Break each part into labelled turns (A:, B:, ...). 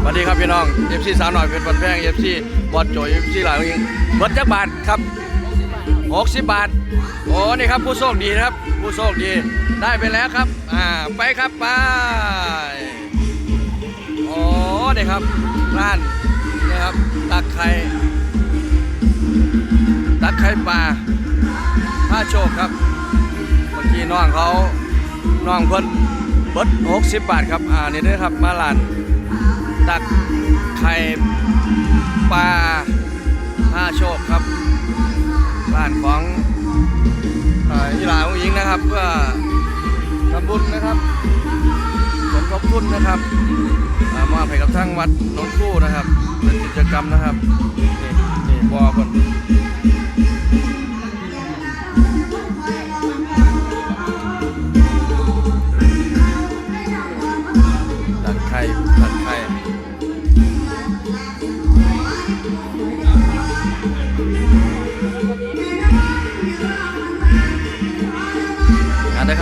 A: สวัสดีครับพี่น้อง FC สาวหน่อยเป็นวันแพง FC บอลโจย FC หลายยิงเบิดจักบาทครับ60บาทโอ้นี่ครับผู้โชคดีนะครับ ผู้โชคดีได้ไปแล้วครับอ่าไปครับไปโอ้นี่ครับร้านนี่ครับตักไข่ตักไข่ปลาผ้าโชคครับเมื่อกี้น้องเขาน้องเพิ่น เบิด60บาทครับ อ่านี่ด้อครับ มาร้านตักไข่ปลาห้าโชคครับบ้านของอีหลาผู้หญิงนะครับเพื่อทำบุญนะครับสมทบทุนนะครับอ่ามอบให้กับทั้งวัดหน้องคู่นะครับเป็นกิจกรรมนะครับนี่นี่บอคน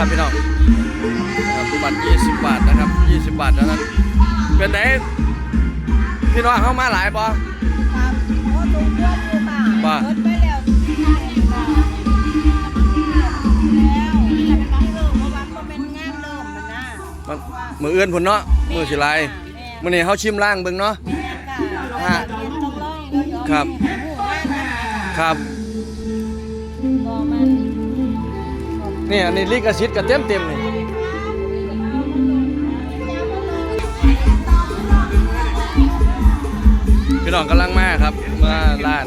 A: นะครับพี่น้องนะครับบัตร20 บาทนะครับ 20 บาทเท่านั้นเป็นไหนพี่น้องเข้ามาหลายบ่
B: ครับโอ้ตุ้มเพื่อนอยู่ค่ะ
A: ว่า
B: เบิดไปแล้วแล้วที่เริ่มเพราะว่ามันเป็นงานเริ่มมันนะ
A: มันมือเอื้อนพุ่นเนาะมือสิลายมื้อนี้เฮาชิมล่างเบิ่งเนาะ
B: แม่ค่ะเรียนต้องร้องแล้วยอม
A: ครับ
B: หูงานนะครับบ่ นี่
A: อันนี้ลิขสิทธิ์ก็เต็มเต็มนี่พี่น้องกำลังมาครับมาร้าน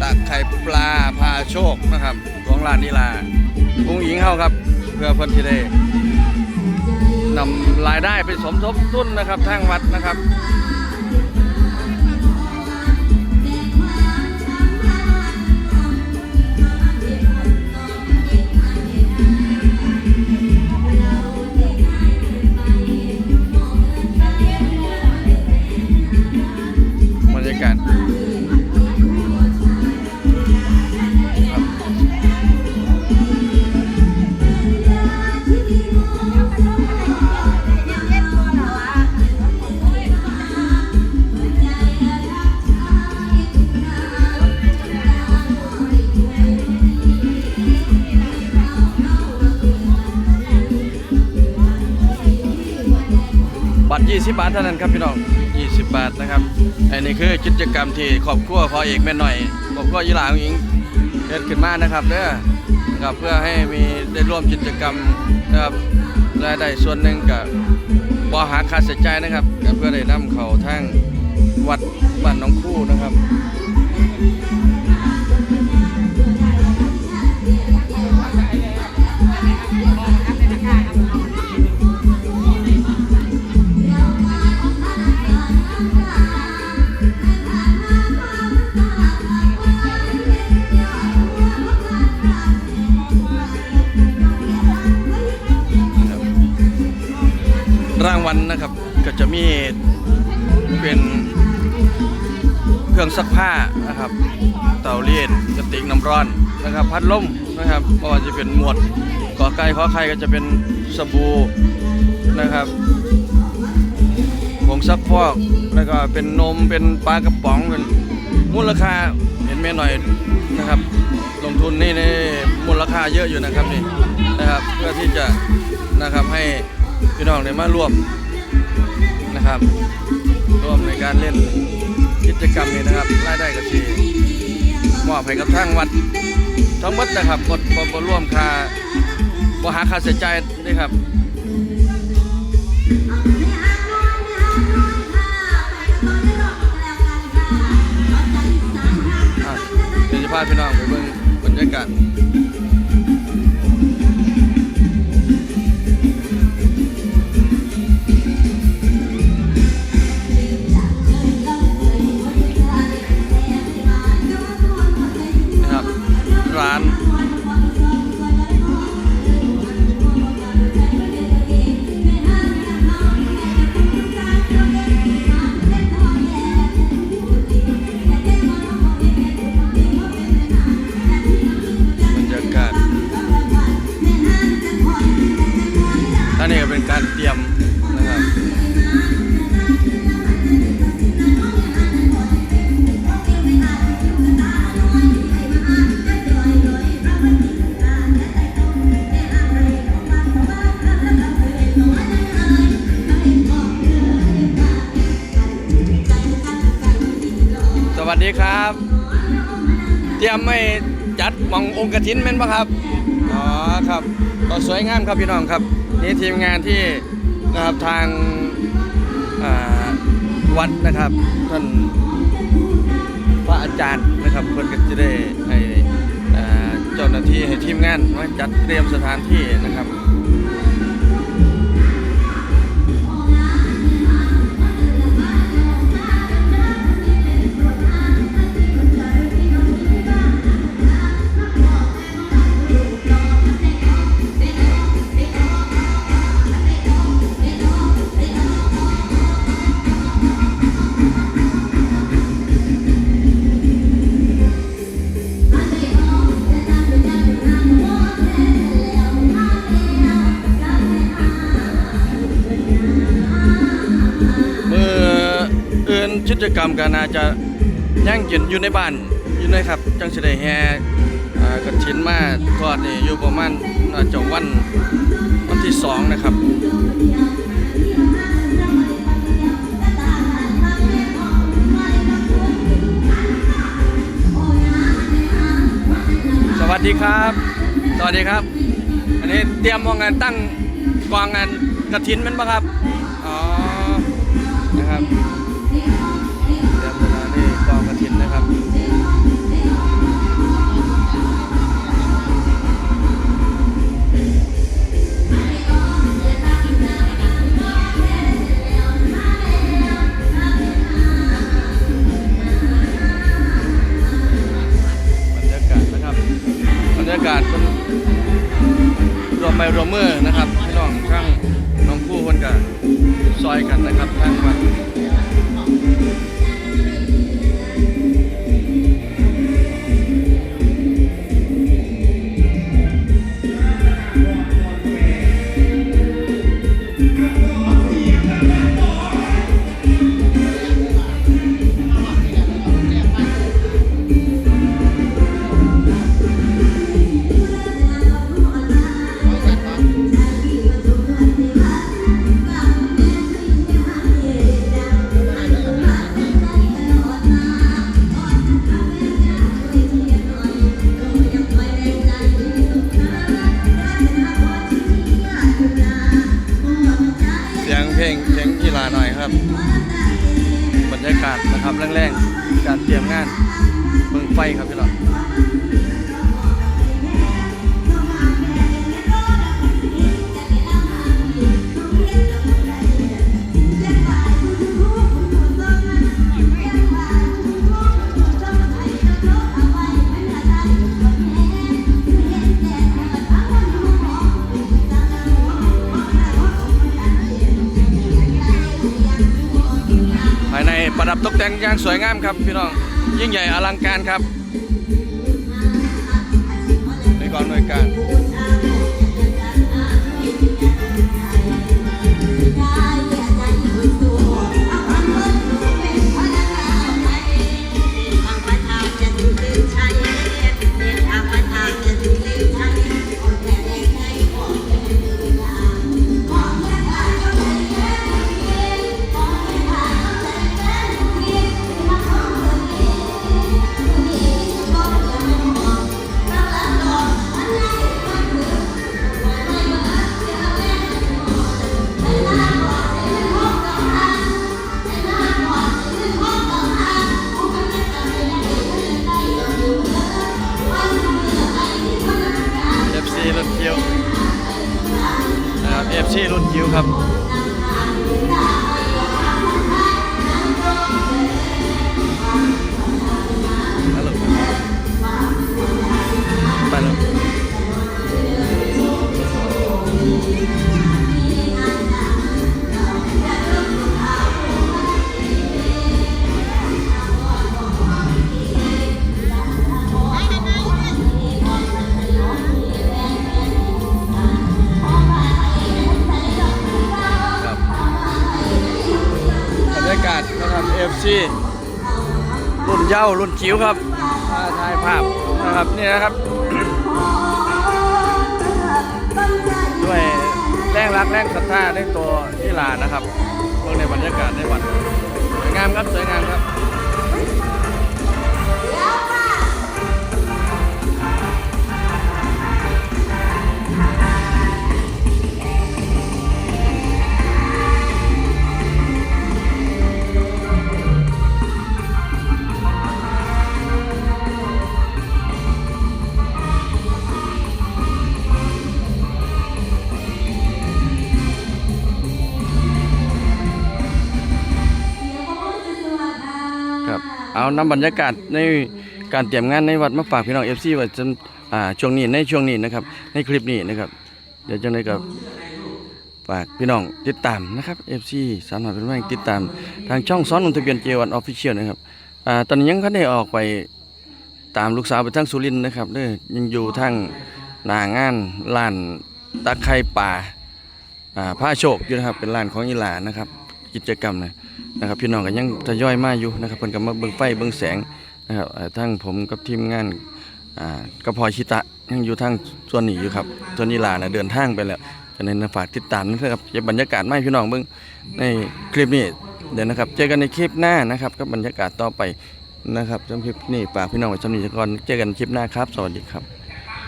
A: ตักไข่ปลาพาโชคนะครับของร้านนิลาอุ้งหญิงเฮาครับ เพื่อเพิ่นที่ได้นำรายได้ไปสมทบทุนนะครับทางวัดนะครับ 20 บาทเท่านั้นครับพี่น้อง 20 บาทนะครับ อันนี้คือกิจกรรมที่ครอบครัวพอเอกแม่หน่อยครอบครัวยีหลาของหญิงเกิดขึ้นมานะครับเด้อนะครับเพื่อให้มีได้ร่วมกิจกรรมนะครับรายได้ส่วนหนึ่งกับบ่หาค่าใช้จ่ายนะครับเพื่อได้นำเขาทางวัดบ้านน้องคู่นะครับ ซักผ้านะครับ เตาเรีดกระติกน้ำร้อนนะครับ พัดลมนะครับก็จะเป็นหมวดก่อไก่ขอไข่ก็จะเป็นสบู่นะครับผงซักฟอกแล้วก็เป็นนมเป็นปลากระป๋องเป็นมูลค่าเห็นไหมหน่อยนะครับ ลงทุนนี่ในมูลค่าเยอะอยู่นะครับนี่นะครับ เพื่อที่จะนะครับให้พี่น้องได้มาร่วมนะครับร่วมในการเล่น กิจกรรมนี้นะครับรายได้ก็ทีมอบให้กับทางวัดทั้งหมดนะครับกดบ่บ่ร่วมค่าบหาค่าเสียใจนี่ครับเดี๋ยวจะพาพี่น้องไปเบิ่งบรรยากาศ ครับ เตรียมไม่จัดหมององค์กฐินแม่นปะครับ อ๋อครับ ก็สวยงามครับพี่น้องครับ นี่ทีมงานที่นะครับทางวัดนะครับท่านพระอาจารย์นะครับเพื่อนก็จะได้ให้เจ้าหน้าที่ให้ทีมงานมาจัดเตรียมสถานที่นะครับ กิจกรรมก็น่าจะย่างกินอยู่ในบ้านอยู่นะครับ จังสิได้แห่กระถินมาทอดนี่อยู่ประมาณน่าจะวันวันที่สองนะครับสวัสดีครับ สวัสดีครับ อันนี้เตรียมมองงานตั้งกองงานกระถินมันปะครับ น่อยครับ บรรยากาศนะครับแรงๆการเตรียมงานเมืองไฟครับพี่น้องายในประดับตกแต่งอย่างสวยงามครับพี่น้องยิ่งใหญ่อลังการครับในกองหน่วยการ นุ่นคิวครับ เจ้ารุ่นจิ๋วครับมาถ่ายภาพนะครับนี่นะครับ ด้วยแรงรักแรงศรัทธาในตัวที่ลานะครับเมื่อในบรรยากาศในวันสวยงามครับสวยงามครับ เอานำบรรยากาศในการเตรียมงานในวัดมาฝากพี่น้อง FC ไว้จนอ่าช่วงนี้ในช่วงนี้นะครับ ในคลิปนี้นะครับ เดี๋ยวจังได๋ก็ฝากพี่น้องติดตามนะครับ FC สามารถเป็นแม่งติดตามทางช่องซ้อนลงทะเบียน J1 Official นะครับอ่าตอนนี้ยังคันได้ออกไปตามลูกสาวไปทางสุรินนะครับเด้อยังอยู่ทางหนางานลานตะไคร่ป่าอ่าผ้าโชคอยู่นะครับเป็นลานของอีหลานนะครับ กิจกรรมนะ นะครับพี่น้องก็ยังทยอยมาอยู่นะครับเพิ่นก็มาเบิ่งไฟเบิ่งแสงนะครับทั้งผมกับทีมงานอ่ากระพอชิตะยังอยู่ทางส่วนนี้อยู่ครับส่วนอีหลานะเดินทางไปแล้วฉะนั้นฝากติดตามนะครับเก็บบรรยากาศมาให้พี่น้องเบิ่งในคลิปนี้เดี๋ยวนะครับ เจอกันในคลิปหน้านะครับกับบรรยากาศต่อไปนะครับสำหรับคลิปนี้ฝากพี่น้องไว้สำนี้ก่อนเจอกันคลิปหน้าครับ สวัสดีครับ